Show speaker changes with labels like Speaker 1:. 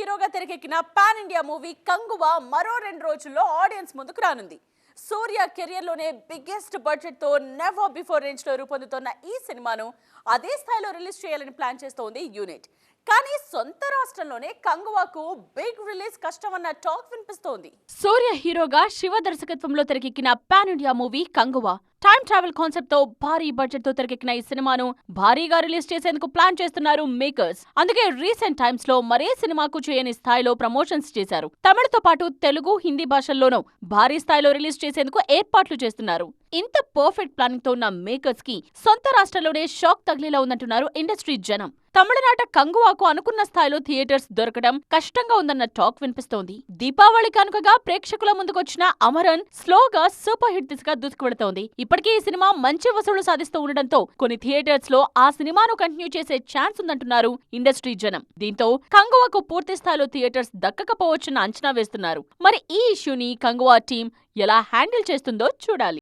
Speaker 1: హీరోగా తెరకెక్కిన pan India movie Kanguva మరో రెండు రోజుల్లో ఆడియన్స్ ముందుకు రానుంది. సూర్య కెరియర్లోనే బిగ్గెస్ట్ బడ్జెట్తో నెవర్ బిఫోర్ రేంజ్లో రూపొందుతున్న ఈ సినిమాను అదే స్థాయిలో రిలీజ్ చేయాలని ప్లాన్ చేస్తోంది యూనిట్. కానీ సొంత రాష్ట్రంలోనే కంగువాకు బిగ్ రిలీజ్ కష్టమన్న టాక్ వినిపిస్తోంది. సూర్య హీరోగా శివ దర్శకత్వంలో తెరకెక్కిన pan India movie Kanguva. Time travel కాన్సెప్ట్తో భారీ బడ్జెట్తో తెరకెక్కిన ఈ సినిమాను భారీగా రిలీజ్ చేసేందుకు ప్లాన్ చేస్తున్నారు మేకర్స్ అందుకే రీసెంట్ టైమ్స్లో మరే సినిమాకు చేయని స్థాయిలో ప్రమోషన్స్ చేశారు. తమిళతో పాటు తెలుగు హిందీ భాషల్లోనూ భారీ స్థాయిలో రిలీజ్ చేసేందుకు ఏర్పాట్లు చేస్తున్నారు. ఇంత పర్ఫెక్ట్ ప్లానింగ్తో ఉన్న మేకర్స్కి సొంత రాష్ట్రంలోనే షాక్ తగిలేలా ఉందంటున్నారు ఇండస్ట్రీ జనం. తమిళనాట కంగువాకు అనుకున్న స్థాయిలో థియేటర్స్ దొరకడం కష్టంగా ఉందన్న టాక్ వినిపిస్తోంది. దీపావళి కనుకగా ప్రేక్షకుల ముందుకొచ్చిన అమరన్ స్లోగా సూపర్ హిట్ దిశగా దూసుకువెడుతోంది ఇప్పటికే ఈ సినిమా మంచి వసూళ్ళు సాధిస్తూ ఉండడంతో కొన్ని థియేటర్స్లో ఆ సినిమాను కంటిన్యూ చేసే ఛాన్స్ ఉందంటున్నారు ఇండస్ట్రీ జనం. దీంతో కంగువాకు పూర్తి స్థాయిలో థియేటర్స్ దక్కకపోవచ్చన్న అంచనా వేస్తున్నారు. మరి ఈ ఇష్యూని కంగువా టీం ఎలా హ్యాండిల్ చేస్తుందో చూడాలి.